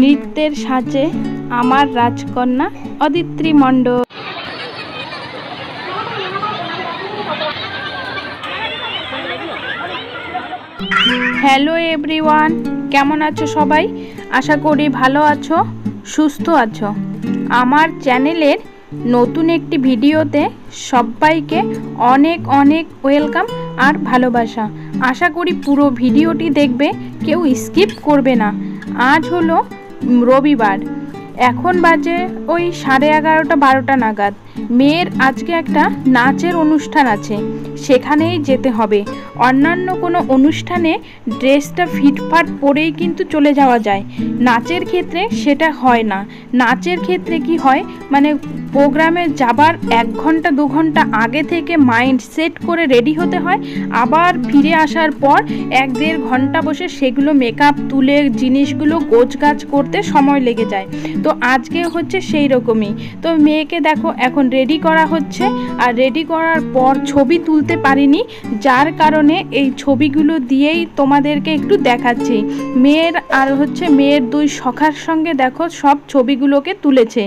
নৃত্যের সাজে আমার রাজকন্যা অদিত্রী মণ্ডল। হ্যালো এভরিওয়ান কেমন আছো সবাই? আশা করি ভালো আছো, সুস্থ আছো। আমার চ্যানেলের নতুন একটি ভিডিওতে সবাইকে অনেক অনেক ওয়েলকাম আর ভালোবাসা। আশা করি পুরো ভিডিওটি দেখবে, কেউ স্কিপ করবে না। আজ হলো রবিবার। এখন বাজে ওই সাড়ে এগারোটা বারোটা নাগাদ। মেয়ের আজকে একটা নাচের অনুষ্ঠান আছে, সেখানেই যেতে হবে। অন্যান্য কোনো অনুষ্ঠানে ড্রেসটা ফিটফাট পরেই কিন্তু চলে যাওয়া যায়। নাচের ক্ষেত্রে সেটা হয় না। নাচের ক্ষেত্রে কি হয় মানে প্রোগ্রামে যাবার এক ঘণ্টা, দু ঘণ্টা আগে থেকে মাইন্ড সেট করে রেডি হতে হয়। আবার ফিরে আসার পর এক দেড় ঘণ্টা বসে সেগুলো মেকআপ, তুলে জিনিসগুলো গোছগাছ করতে সময় লেগে যায়। তো আজকে হচ্ছে সেই রকমই। তো মেয়েকে দেখো, এখন রেডি করা হচ্ছে। আর রেডি করার পর ছবি তুলতে পারিনি, যার কারণে এই ছবিগুলো দিয়েই তোমাদেরকে একটু দেখাচ্ছি। মেয়ের আর হচ্ছে মেয়ের দুই সখার সঙ্গে দেখো, সব ছবিগুলোকে তুলেছে।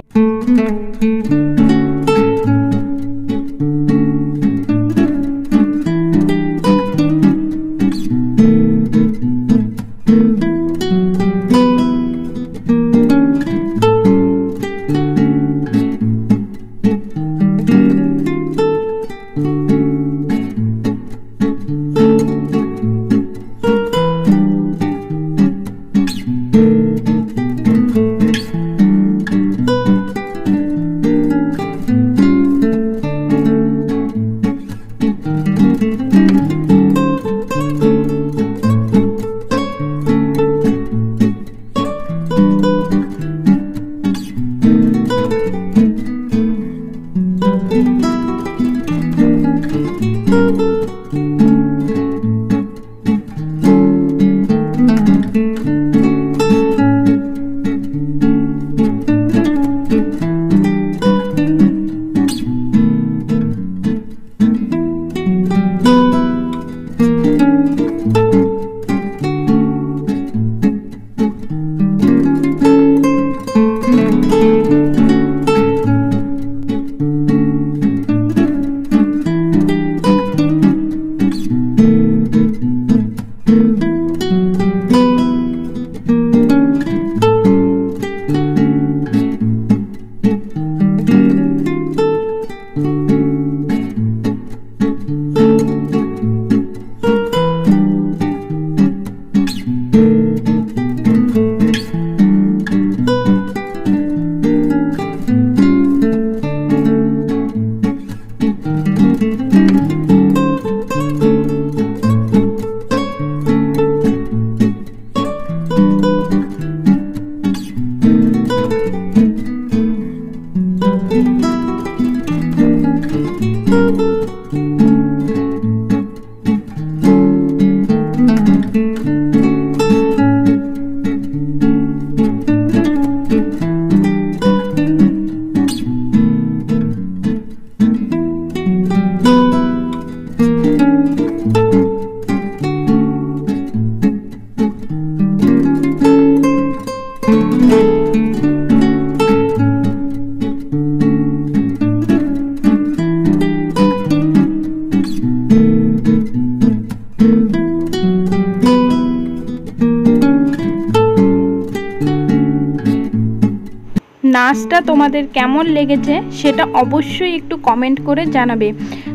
নাচটা তোমাদের কেমন লেগেছে সেটা অবশ্যই একটু কমেন্ট করে জানাবে।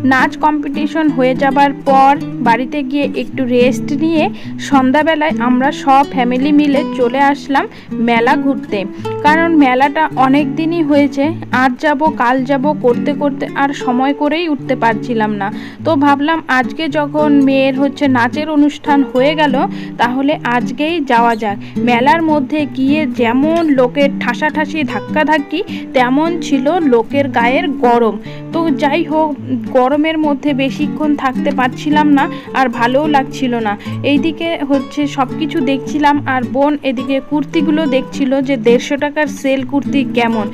নাচ কম্পিটিশন হয়ে যাবার পর বাড়িতে গিয়ে একটু রেস্ট নিয়ে সন্ধ্যাবেলায় আমরা সব ফ্যামিলি মিলে চলে আসলাম মেলা ঘুরতে। কারণ মেলাটা অনেক দিনই হয়েছে, আজ যাব, কাল যাব, করতে করতে আর সময় করেই উঠতে পারছিলাম না। তো ভাবলাম আজকে যখন মেয়ের হচ্ছে নাচের অনুষ্ঠান হয়ে গেল, তাহলে আজকেই যাওয়া যাক। মেলার মধ্যে গিয়ে যেমন লোকের ঠাসাঠাসি, ধাক্কাধাক্কি, তেমন ছিল লোকের গায়ের গরম। তো যাই হোক গরমের মধ্যে বেশিক্ষণ থাকতে পারছিলাম না আর ভালোও লাগছিল না। এইদিকে হচ্ছে সব কিছু দেখছিলাম আর বোন এদিকে কুর্তিগুলো দেখছিল যে দেড়শো টাকার সেল কুর্তি কেমন।